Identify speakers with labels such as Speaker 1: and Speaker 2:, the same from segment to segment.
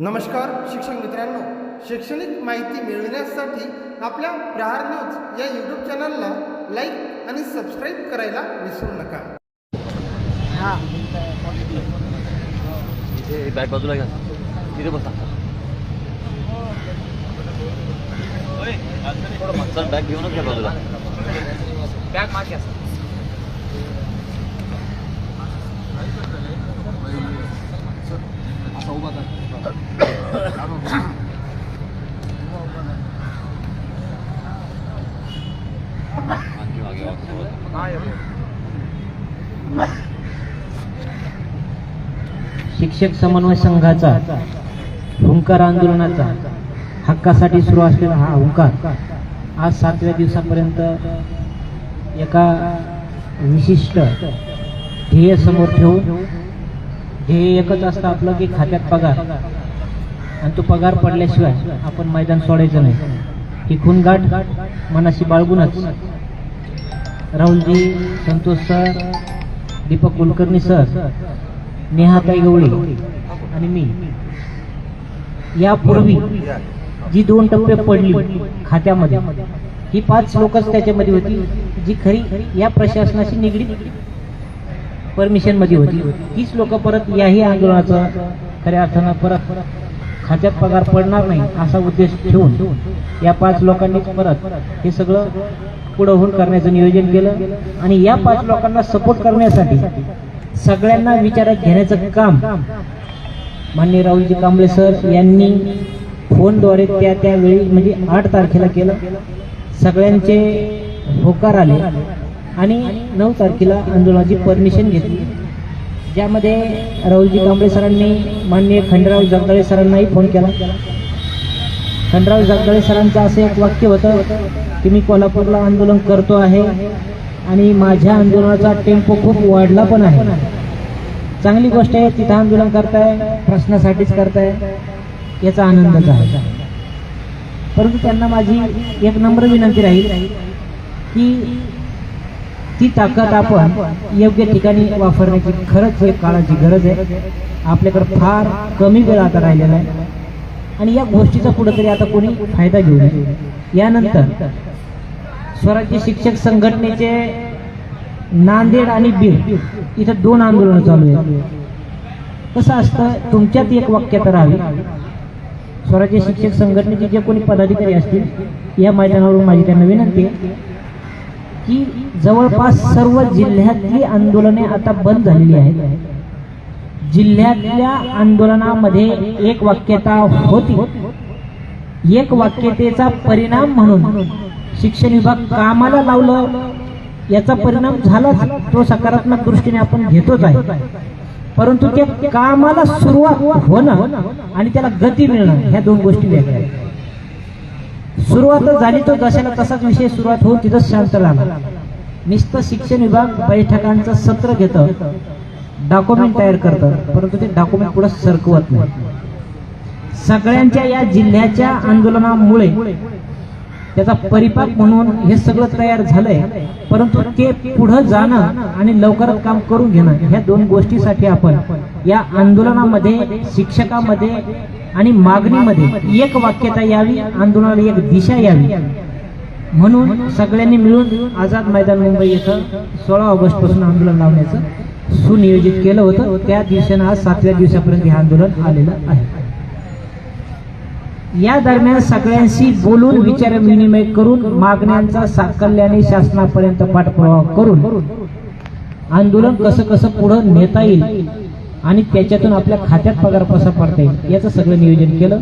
Speaker 1: नमस्कार शिक्षक मित्रांनो. शैक्षणिक माहिती मिळविण्यासाठी आपल्या प्रहार न्यूज या यूट्यूब चॅनलला लाईक आणि सबस्क्राईब करायला विसरू नका.
Speaker 2: इथे बॅग बाजूला घ्या. तिथे बसा. बॅग घेऊनच घ्या बाजूला.
Speaker 3: बॅग मागे असं.
Speaker 4: शिक्षक समन्वय संघाचा हुंकार आंदोलनाचा हक्कासाठी सुरू असलेला हा हुंकार आज सातव्या दिवसापर्यंत एका विशिष्ट ध्येय समोर ठेवून ध्येय एकच असतं आपलं की खात्यात पगार. आणि तो पगार पडल्याशिवाय आपण मैदान सोडायचं नाही. ही खूनगाठ मनाशी बाळगूनच. राहुलजी संतोष सर दीपक कुलकर्णी सर नेहाताई गवळी आणि मी. यापूर्वी जी दोन टप्पे पडली खात्यामध्ये ही पाच लोकच त्याच्यामध्ये होती जी खरी या प्रशासनाशी निगडीत परमिशनमध्ये होती. तीच लोक परत याही आंदोलनाचा खऱ्या अर्थानं परत खात्यात पगार पडणार नाही असा उद्देश ठेवून या पाच लोकांनी परत हे सगळं पुढं होऊन करण्याचं नियोजन केलं. आणि या पाच लोकांना सपोर्ट करण्यासाठी सगळ्यांना विचारात घेण्याचं काम माननीय राहुलजी कांबळे सर यांनी फोनद्वारे त्या त्यावेळी म्हणजे आठ तारखेला केलं. सगळ्यांचे होकार आले. आणि नऊ तारखेला आंदोलनाची परमिशन घेतली. ज्यामध्ये राहुलजी कांबळे सरांनी माननीय खंडराव जगदाळे सरांनाही फोन केला. खंडराव जगदाळे सरांचं असं एक वाक्य होतं की मी कोल्हापूरला आंदोलन करतो आहे आणि माझ्या आंदोलनाचा टेम्पो खूप वाढला पण आहे. चांगली गोष्ट आहे तिथं आंदोलन करताय प्रश्नासाठीच करताय याचा आनंदच आहे. परंतु त्यांना माझी एक नम्र विनंती राहील की ती ताकद आपण योग्य ठिकाणी वापरण्याची खरंच एक काळाची गरज आहे. आपल्याकडे फार कमी वेळ आता राहिलेला आहे. आणि या गोष्टीचा कुठंतरी आता कोणी फायदा घेऊ नये. यानंतर स्वराज्य शिक्षक संघटनेचे नांदेड आणि बीड इथं दोन आंदोलनं चालू आहेत. कसं असतं तुमच्यात एक वाक्यता राहावी स्वराज्य शिक्षक संघटनेचे जे कोणी पदाधिकारी असतील या मैदानावरून माझी त्यांना विनंती आहे. की जवळपास सर्व जिल्ह्यातली आंदोलने आता बंद झालेली आहेत. जिल्ह्यातल्या आंदोलनामध्ये एक वाक्यता होती. एक वाक्यतेचा परिणाम म्हणून शिक्षण विभाग कामाला लावलं. याचा परिणाम झालाच. तो सकारात्मक दृष्टीने आपण घेतोच आहे. परंतु त्या कामाला सुरुवात होणं आणि त्याला गती मिळणं ह्या दोन गोष्टी वेगळ्या आहेत. सुरुवात झाली तो जशाला तसाच विषय सुरुवात होऊन तिथं शांत राहणार नुसतं शिक्षण विभाग बैठकांचं सत्र घेतं. डॉक्युमेंट तयार करतं. परंतु ते डॉक्युमेंट पुढे सरकवत नाही. सगळ्यांच्या या जिल्ह्याच्या आंदोलनामुळे त्याचा परिपाक म्हणून हे सगळं तयार झालंय. परंतु ते पुढे जाणं आणि लवकरात काम करून घेणं ह्या दोन गोष्टीसाठी आपण या आंदोलनामध्ये शिक्षकामध्ये आणि मागणीमध्ये एक वाक्यता यावी आंदोलनाला एक दिशा यावी. म्हणून सगळ्यांनी मिळून आझाद मैदान मुंबई येथं सोळा ऑगस्टपासून आंदोलन लावण्याचं सुनियोजित केलं होतं. त्या दिवसानं आज सातव्या दिवसापर्यंत हे आंदोलन आलेलं आहे. या दरम्यान सगळ्यांशी बोलून विचार विनिमय करून मागण्यांचा साकल्याने शासनापर्यंत पाठपुरावा करून आंदोलन कसं कसं पुढं नेता येईल आणि त्याच्यातून आपल्या खात्यात पगार कसा पडता येईल याचं सगळं नियोजन केलं.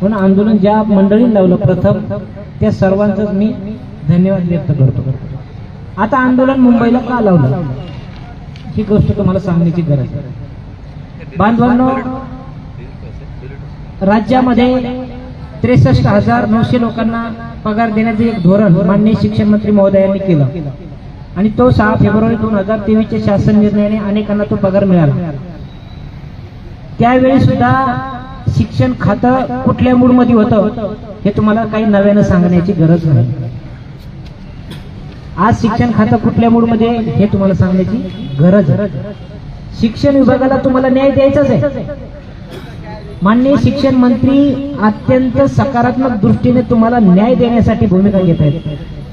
Speaker 4: म्हणून आंदोलन ज्या मंडळींनी लावलं प्रथम त्या सर्वांचं मी धन्यवाद व्यक्त करतो. आता आंदोलन मुंबईला का लावलं? ही गोष्ट तुम्हाला सांगण्याची गरज आहे. बांधवांनो राज्यामध्ये त्रेसष्ट हजार नऊशे लोकांना पगार देण्याचे एक धोरण माननीय शिक्षण मंत्री महोदयांनी केलं. आणि तो सहा फेब्रुवारी दोन हजार तेवीसच्या शासन निर्णयाने अनेकांना तो पगार मिळाला. त्यावेळी सुद्धा शिक्षण खातं कुठल्या मूडमध्ये होतं हे तुम्हाला काही नव्यानं सांगण्याची गरज नाही. आज शिक्षण खातं कुठल्या मूडमध्ये हे तुम्हाला सांगण्याची गरज शिक्षण विभागाला तुम्हाला न्याय द्यायचाच आहे. माननीय शिक्षण मंत्री अत्यंत सकारात्मक दृष्टीने तुम्हाला न्याय देण्यासाठी भूमिका घेत आहेत.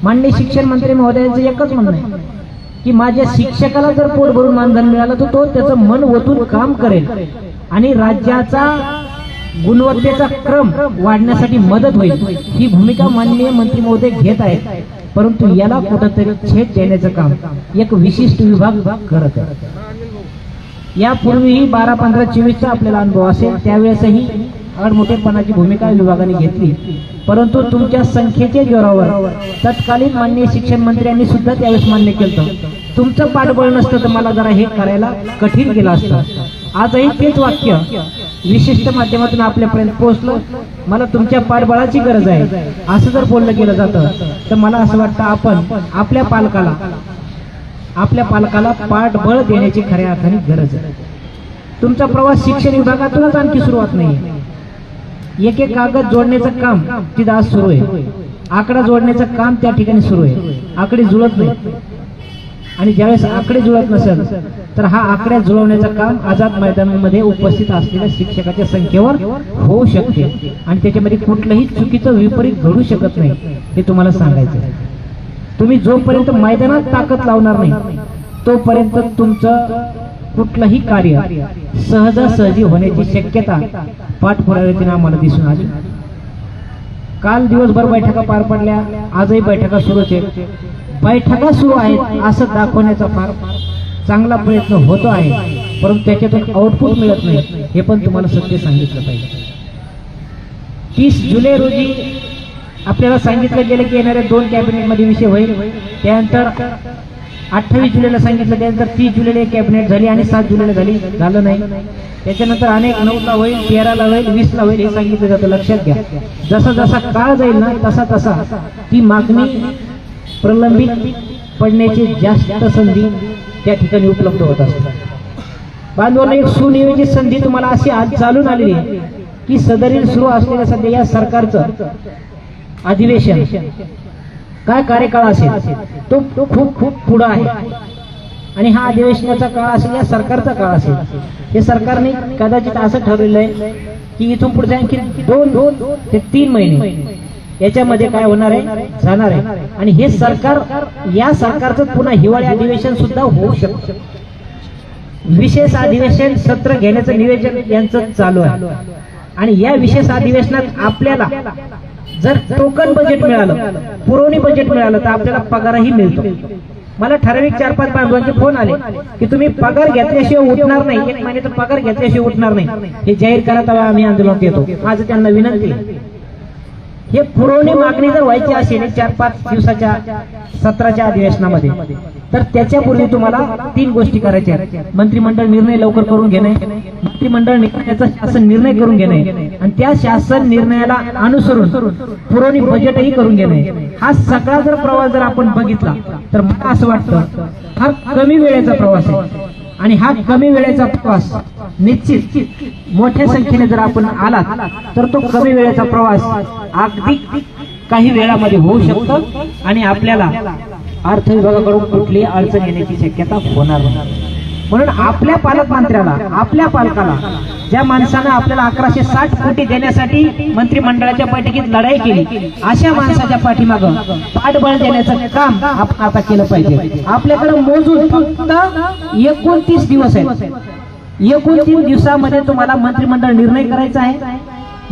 Speaker 4: माननीय शिक्षण मंत्री महोदयांचं एकच म्हणणं आहे की माझ्या शिक्षकाला जर पोट भरून मानधन मिळालं तर तो त्याचं मन ओतून काम करेल आणि राज्याचा गुणवत्तेचा क्रम वाढण्यासाठी मदत होईल ही भूमिका माननीय मंत्री महोदय घेत आहेत. परंतु याला कुठंतरी छेद देण्याचं काम एक विशिष्ट विभाग करत आहे. यापूर्वीही बारा पंधरा चोवीसचा आपल्याला अनुभव असेल त्यावेळेसही अडमोठेपणाची भूमिका विभागाने घेतली. परंतु तुमच्या संख्येच्या जोरावर तत्कालीन माननीय शिक्षण मंत्र्यांनी सुद्धा त्यावेळेस मान्य केलं तुमचं पाठबळ नसतं तर मला जरा हे करायला कठीण गेलं असतं. आजही तेच वाक्य विशिष्ट माध्यमातून आपल्यापर्यंत पोहोचलं. मला तुमच्या पाठबळाची गरज आहे. असं जर बोललं गेलं जातं तर मला असं वाटतं आपण आपल्या पालकाला आपल्या पालकाला पाठबळ देण्याची खऱ्या अर्थाने गरज आहे. तुमचा प्रवास शिक्षण विभागातूनच आणखी सुरुवात नाही एक एक कागद जोडण्याचं काम तिथं आज सुरू आहे. आकडा जोडण्याचं काम त्या ठिकाणी सुरू आहे. आकडे जुळत नाही. आणि ज्यावेळेस आकडे जुळत नसेल तर हा आकड्या जुळवण्याचं काम आझाद मैदानामध्ये उपस्थित असलेल्या शिक्षकाच्या संख्येवर होऊ शकते. आणि त्याच्यामध्ये कुठलंही चुकीचं विपरीत घडू शकत नाही हे तुम्हाला सांगायचं आहे. तुम्ही जोपर्यंत मैदानात ताकद लावणार नाही तोपर्यंत तुमचं कुठलंही कार्य सहजासहजी होण्याची शक्यता पाठपुराव्यातीने आम्हाला दिसून आली. काल दिवसभर बैठका पार पडल्या आजही बैठका सुरूच आहेत. बैठका सुरू आहेत असं दाखवण्याचा फार चांगला प्रयत्न होतो आहे परंतु त्याच्यातून आउटपुट मिळत नाही हे पण तुम्हाला सत्य सांगितलं पाहिजे. तीस जुलै रोजी आपल्याला सांगितलं गेलं की येणाऱ्या दोन कॅबिनेटमध्ये विषय होईल. त्यानंतर अठ्ठावीस जुलैला सांगितलं त्यानंतर तीस जुलैला एक कॅबिनेट झाली आणि सात जुलैला झाली. झालं नाही. त्याच्यानंतर अनेक नऊला होईल तेराला होईल वीसला होईल हे सांगितलं जातं. लक्षात घ्या. जसा जसा काळ जाईल ना तसा तसा ती मागणी प्रलंबित पडण्याची जास्त संधी त्या ठिकाणी उपलब्ध होत असतात बांधवांना एक सुनियोजित संधी तुम्हाला अशी आज चालून आलेली की सदरील सुरू असलेल्या सध्या या सरकारचं अधिवेशन. काय कार्यकाळ असेल? तो तो खूप खूप पुढं आहे. आणि हा अधिवेशनाचा काळ असेल या सरकारचा काळ असेल? हे सरकारने कदाचित असं ठरवलं आहे की इथून पुढे आणखी दोन दोन ते तीन महिने याच्यामध्ये काय होणार आहे? जाणार आहे. आणि हे सरकार या सरकारचं पुन्हा हिवाळी अधिवेशन सुद्धा होऊ शकतं. विशेष अधिवेशन सत्र घेण्याचं निवेदन यांचं चालू आहे. आणि या विशेष अधिवेशनात आपल्याला जर टोकन बजेट मिळालं पुरवणी बजेट मिळालं तर आपल्याला पगारही मिळतो. मला ठराविक चार पाच बांधवांचे फोन आले की तुम्ही पगार घेतल्याशिवाय उठणार नाही एक महिन्याचा पगार घेतल्याशिवाय उठणार नाही. हे जाहीर करत आम्ही आंदोलनात येतो. आज त्यांना विनंती हे पुरवणी मागणी जर व्हायची असेल चार पाच दिवसाच्या सत्राच्या अधिवेशनामध्ये तर त्याच्यापूर्वी तुम्हाला तीन गोष्टी करायच्या आहेत. मंत्रिमंडळ निर्णय लवकर करून घेणे मंत्रिमंडळ निर्णयाचा शासन निर्णय करून घेणे आणि त्या शासन निर्णयाला अनुसरून पुरवणी बजेटही करून घेणे. हा सगळा जर प्रवास जर आपण बघितला तर मला असं वाटतं हा कमी वेळेचा प्रवास आहे. आणि हा कमी वेळेचा प्रवास निश्चित. मोठ्या संख्येने जर आपण आला तर तो कमी वेळेचा प्रवास अगदी काही वेळामध्ये होऊ शकतो आणि आपल्याला अर्थ विभागाकडून कुठलीही अडचण येण्याची शक्यता होणार नाही. म्हणून आपल्या पालकमंत्र्याला आपल्या पालकाला ज्या माणसानं आपल्याला अकराशे साठ कोटी देण्यासाठी मंत्रिमंडळाच्या बैठकीत लढाई केली अशा माणसाच्या पाठीमागं पाठबळ देण्याचं काम आपण आता केलं पाहिजे. आपल्याकडे मोजून फक्त एकोणतीस दिवस आहेत. एकूण तीन दिवसामध्ये तुम्हाला मंत्रिमंडळ निर्णय करायचा आहे.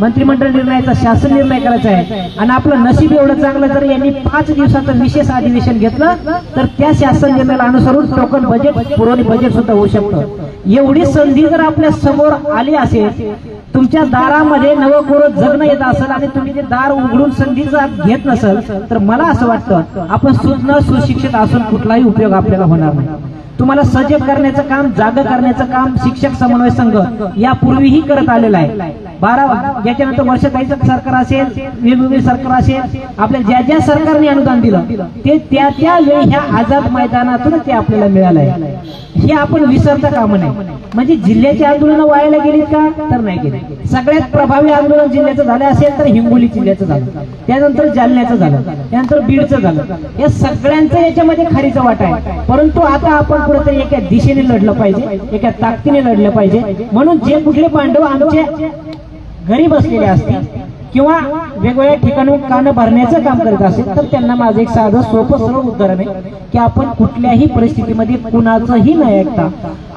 Speaker 4: मंत्रिमंडळ निर्णयाचा शासन निर्णय करायचा आहे. आणि आपलं नशीब एवढं चांगलं जर यांनी पाच दिवसाचं विशेष अधिवेशन घेतलं तर त्या शासन निर्णयाला अनुसरून टोकन बजेट पुरवणी बजेट सुद्धा होऊ शकतं. एवढी संधी जर आपल्यासमोर आली असेल तुमच्या दारामध्ये नवकोर जगणं येत असेल आणि तुम्ही ते दार उघडून संधी जर घेत नसेल तर मला असं वाटतं आपण सुज्ञ सुशिक्षित असून कुठलाही उपयोग आपल्याला होणार नाही. तुम्हाला सजग करण्याचं काम जाग करण्याचं काम शिक्षक समन्वय संघ यापूर्वीही करत आलेलं आहे. बारा याच्यानंतर वर्षाताईचं सरकार असेल वेगवेगळे सरकार असेल आपल्या ज्या ज्या सरकारने अनुदान दिलं ते त्या त्या वेळी ह्या आझाद मैदानातून ते आपल्याला मिळालं आहे. हे आपण विसरता कामं नाही. म्हणजे जिल्ह्याची आंदोलनं व्हायला गेलीत का? तर नाही गेली. सगळ्यात प्रभावी आंदोलन जिल्ह्याचं झालं असेल तर हिंगोली जिल्ह्याचं झालं. त्यानंतर जालन्याचं झालं. त्यानंतर बीडचं झालं. या सगळ्यांचं याच्यामध्ये खारीचा वाटा आहे. परंतु आता आपण कुठेतरी एका दिशेने लढलं पाहिजे एका ताकदीने लढलं पाहिजे. म्हणून जे कुठले पांडव आमचे घरी बसलेले असतील किंवा वेगवेगळ्या ठिकाणी कानं भरण्याचं काम करत असेल तर त्यांना माझं एक साधं सोपं सरळ उदाहरण आहे की आपण कुठल्याही परिस्थितीमध्ये कुणाचंही नाही ऐकता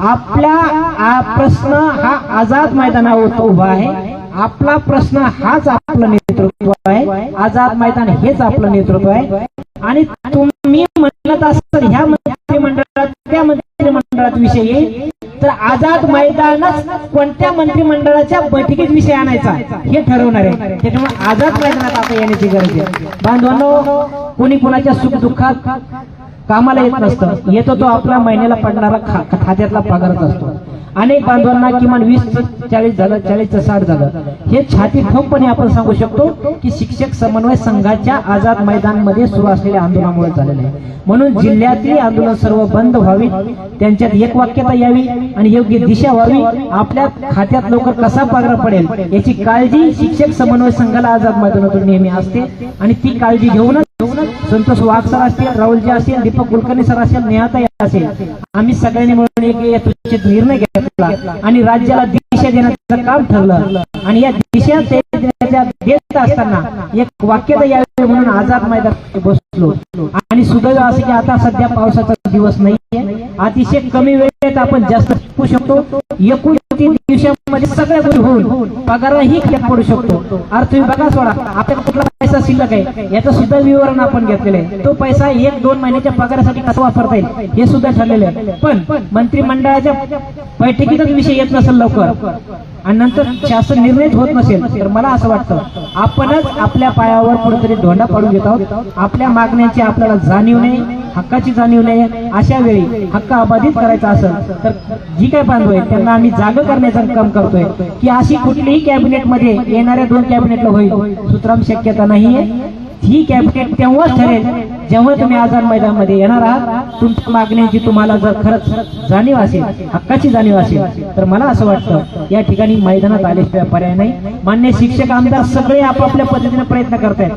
Speaker 4: आपला प्रश्न हा आझाद मैदानावर उभा आहे. आपला प्रश्न हाच आपलं नेतृत्व आहे. आझाद मैदान हेच आपलं नेतृत्व आहे. आणि तुम्ही म्हणत असाल ह्या मंत्रिमंडळात त्या मंत्रिमंडळात विषय येईल. तर आझाद मैदानच कोणत्या मंत्रिमंडळाच्या बैठकीत विषय आणायचा? हे ठरवणार आहे. त्याच्यामुळे आझाद मैदानात आता येण्याची गरज आहे. बांधवांनो कोणी कुणाच्या सुख दुःखात कामाला येत नसतं. येतो तो आपल्या महिन्याला पडणारा खात्यातला पगारच असतो. अनेक बांधवांना किमान वीस चाळीस झालं चाळीस साठ झालं. हे छाती ठोकपणे आपण सांगू शकतो की शिक्षक समन्वय संघाच्या आझाद मैदानमध्ये सुरू असलेल्या आंदोलनामुळे झालेलं आहे. म्हणून जिल्ह्यातील आंदोलन सर्व बंद व्हावी त्यांच्यात एक वाक्यता यावी आणि योग्य दिशा व्हावी आपल्या खात्यात लवकर कसा पगार पडेल याची काळजी शिक्षक समन्वय संघाला आझाद मैदानातून नेहमी असते आणि ती काळजी घेऊनच संतोष वाघ सर असतील राहुलजी असतील दीपक कुलकर्णी सर असेल नेहाताई असेल आम्ही सगळ्यांनी मिळून एक निर्णय घेतला आणि राज्याला दिशा देण्याचं काम ठरलं. आणि या दिशा देत असताना एक वाक्यता यावे म्हणून आझाद मैदान बसलो. आणि सुदैव असं की आता सध्या पावसाचा दिवस नाहीये. अतिशय कमी वेळेत आपण जास्त शिकू शकतो. एकूण तीन दिवसामध्ये सगळ्या गोष्टी होऊन पगारही पडू शकतो. अर्थ विभागा सोडा आपल्याला कुठला पैसा शिल्लक आहे? याचं सुद्धा विवरण आपण घेतलेलं आहे. तो पैसा एक दोन महिन्याच्या पगारासाठी कसा वापरता येईल हे सुद्धा ठरलेलं आहे. पण मंत्रिमंडळाच्या बैठकीतच विषय येत नसेल लवकर. आणि नंतर शासन निर्णयच होत नसेल तर मला असं वाटतं आपणच आपल्या पायावर कुठेतरी धोंडा पाडून घेत आहोत. आपल्या मागण्यांची आपल्याला जाणीव नाही हक्काची जाणीव नाही. अशा वेळी हक्क अबाधित करायचा असेल तर जी काय बांधव आहे त्यांना आम्ही जाग करण्याचं काम करतोय की अशी कुठलीही कॅबिनेटमध्ये येणाऱ्या दोन कॅबिनेटला होईल. सुतराम शक्यता नाहीये. ही कॅबिनेट तेव्हाच ठरेल. जेव्हा तुम्ही आझाद मैदानामध्ये येणार आहात तुमच्या मागण्यांची तुम्हाला जर खरंच जाणीव असेल हक्काची जाणीव असेल तर मला असं वाटतं या ठिकाणी मैदानात आल्याशिवाय पर्याय नाही. मान्य शिक्षक आमदार सगळे आपापल्या पद्धतीने प्रयत्न करतायत.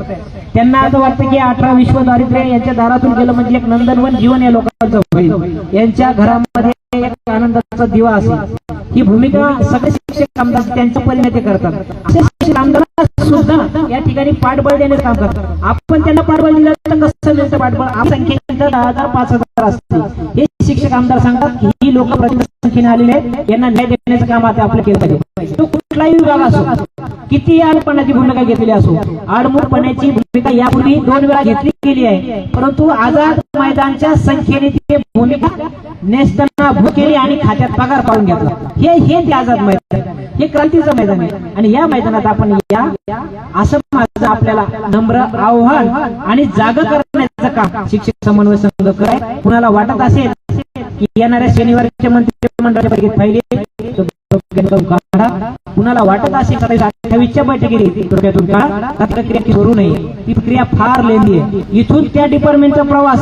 Speaker 4: त्यांना असं वाटतं की अठरा विश्व दारिद्र्य यांच्या दारातून गेलं म्हणजे एक नंदनवन जीवन या लोकांचं होईल. यांच्या घरामध्ये एक आनंदाचा दिवा असेल. ही भूमिका सगळे शिक्षक आमदार त्यांच्या परीने ते करतात. असे शिक्षक आमदार सुद्धा या ठिकाणी पाठबळ देण्याचं काम करतात. आपण त्यांना पाठबळ दिलं तर कसं मिळतं पाठबळ? आप दहा हजार पाच हजार असते हे शिक्षक आमदार सांगतात की ही लोक संख्येने आलेले आहेत. यांना न्याय देण्याचं काम आता आपलं केलं पाहिजे. तो कुठलाही विभाग असो किती आडपणाची भूमिका घेतलेली असो आडमूडपणाची भूमिका यापूर्वी दोन वेळा घेतली गेली आहे. परंतु आझाद मैदानच्या संख्येने ती भूमिका नेसताना भू केली आणि खात्यात पगार पाडून घेतला. हे हे ते आझाद मैदान हे क्रांतीचं मैदान आहे. आणि या मैदानात आपण या असं माझं आपल्याला नम्र आव्हान आणि जाग करण्याचं काम शिक्षक समन्वय संघ कराय कुणाला वाटत असेल की येणाऱ्या शनिवारच्या मंत्रिमंडळाच्या बैठकीत कुणाला वाटत असेल सत्तावीस अठ्ठावीसच्या बैठकीत? ती करू नये. ती प्रक्रिया फार लेंदी आहे. इथून त्या डिपार्टमेंटचा प्रवास.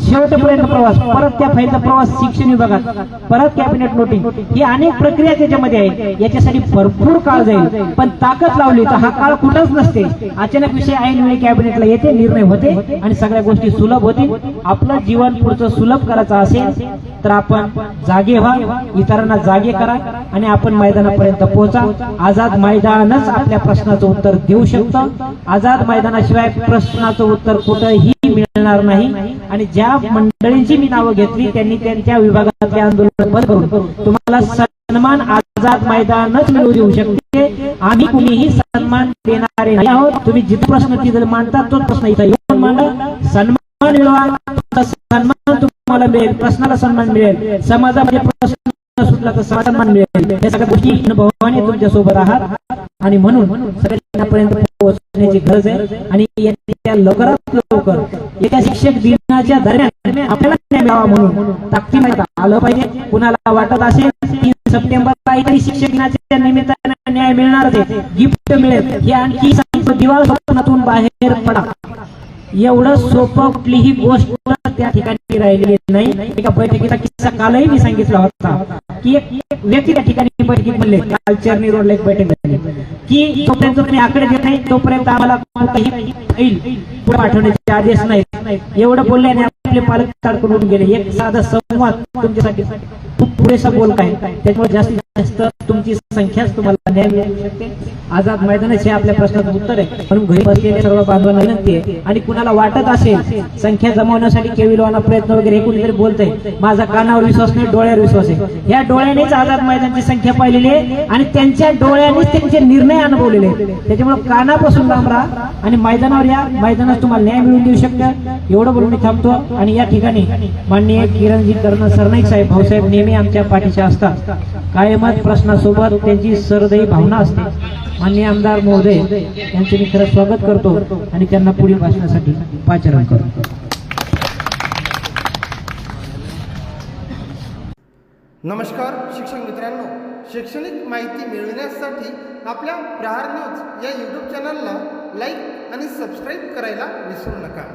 Speaker 4: शेवटपर्यंत प्रवास परत त्या फाईलचा प्रवास शिक्षण विभागात परत कॅबिनेट नोटिंग. ही अनेक प्रक्रिया त्याच्यामध्ये आहे याच्यासाठी भरपूर काळ जाईल. पण ताकद लावली तर हा काळ कुठंच नसते. अचानक विषय ऐनवेळी कॅबिनेटला येते निर्णय होते आणि सगळ्या गोष्टी सुलभ होतील. आपलं जीवन पुढचं सुलभ करायचं असेल तर आपण जागे व्हा इतरांना जागे करा आणि आपण मैदानापर्यंत पोहोचा. आझाद मैदानच आपल्या प्रश्नाचं उत्तर देऊ शकतं. आझाद मैदानाशिवाय प्रश्नाचं उत्तर कुठंही मिळणार नाही. आणि ज्या ज्या मंडळींची मी नावं घेतली त्यांनी त्यांच्या विभागातले आंदोलन बंद करून तुम्हाला सन्मान आझाद मैदानच मिळू देऊ शकते. आम्ही कुणीही सन्मान देणारे नाही आहोत. तुम्ही जिथे प्रश्न तिथे मांडता तोच प्रश्न इथं येऊन मांडा. सन्मान मिळवा. सन्मान तुम्हाला मिळेल. प्रश्नाला सन्मान मिळेल. समाजामध्ये प्रश्न सुटला तर सन्मान मिळेल. या सगळ्या गोष्टी भवानी तुमच्यासोबत आहात आणि म्हणून सगळ्यांपर्यंत पोहोचण्याची गरज आहे. आणि लवकरात लवकर येत्या शिक्षक दिन दिनाच्या दरम्यान आपल्याला न्याय मिळावा म्हणून ताकदीने आलं पाहिजे. कुणाला वाटत असेल तीन सप्टेंबर काहीतरी शिक्षक दिनाच्या निमित्ताने न्याय मिळणार गिफ्ट मिळेल. हे आणखी सांगतो दिवाळ स्वप्नातून बाहेर पडा. एवढं सोपं कुठलीही गोष्ट त्या ठिकाणी राहिलेली नाही. एका बैठकीचा किस्सा कालही मी सांगितला होता की एक व्यक्ती त्या ठिकाणी बैठकीत म्हणले काल चरणी रोडला एक बैठक झाली. की जोपर्यंत तुम्ही आकडे देत नाही तोपर्यंत आम्हाला कोणताही फाईल पुढे पाठवण्याचे आदेश नाही एवढं बोलल्याने आपले पालक ताडकडून गेले. एक साधा संवाद तुमच्यासाठी खूप पुरेसा बोल काय? त्याच्यामुळे जास्तीत जास्त तुमची संख्याच तुम्हाला न्याय मिळू शकते. आझाद मैदानच हे आपल्या प्रश्नाचं उत्तर आहे. म्हणून घरी बसलेल्या सर्व बांधवांना विनंती आहे. आणि कुणाला वाटत असेल संख्या जमवण्यासाठी केविलवाना प्रयत्न वगैरे हे कुणीतरी बोलतंय माझा कानावर विश्वास नाही डोळ्यावर विश्वास आहे. या डोळ्यानेच आझाद मैदानची संख्या पाहिलेली आहे आणि त्यांच्या डोळ्यानेच त्यांचे निर्णय अनुभवलेले आहेत त्याच्यामुळे कानापासून लांब राहा आणि मैदानावर या. मैदानात तुम्हाला न्याय मिळवून देऊ शकता. एवढं बोलून मी थांबतो आणि या ठिकाणी माननीय किरणजी कर्ण सरनाईक साहेब भाऊसाहेब नेहमी आमच्या त्यांच्या पाठीच्या असतात. कायमच प्रश्नासोबत त्यांची सरदयी भावना असते. माननीय आमदार महोदय यांचे मी खरं स्वागत करतो आणि त्यांना पुढील भाषणासाठी पाचारण करतो.
Speaker 1: नमस्कार शिक्षक मित्रांनो. शैक्षणिक माहिती मिळविण्यासाठी आपल्या प्रहार न्यूज या यूट्यूब चॅनलला लाईक आणि सबस्क्राईब करायला विसरू नका.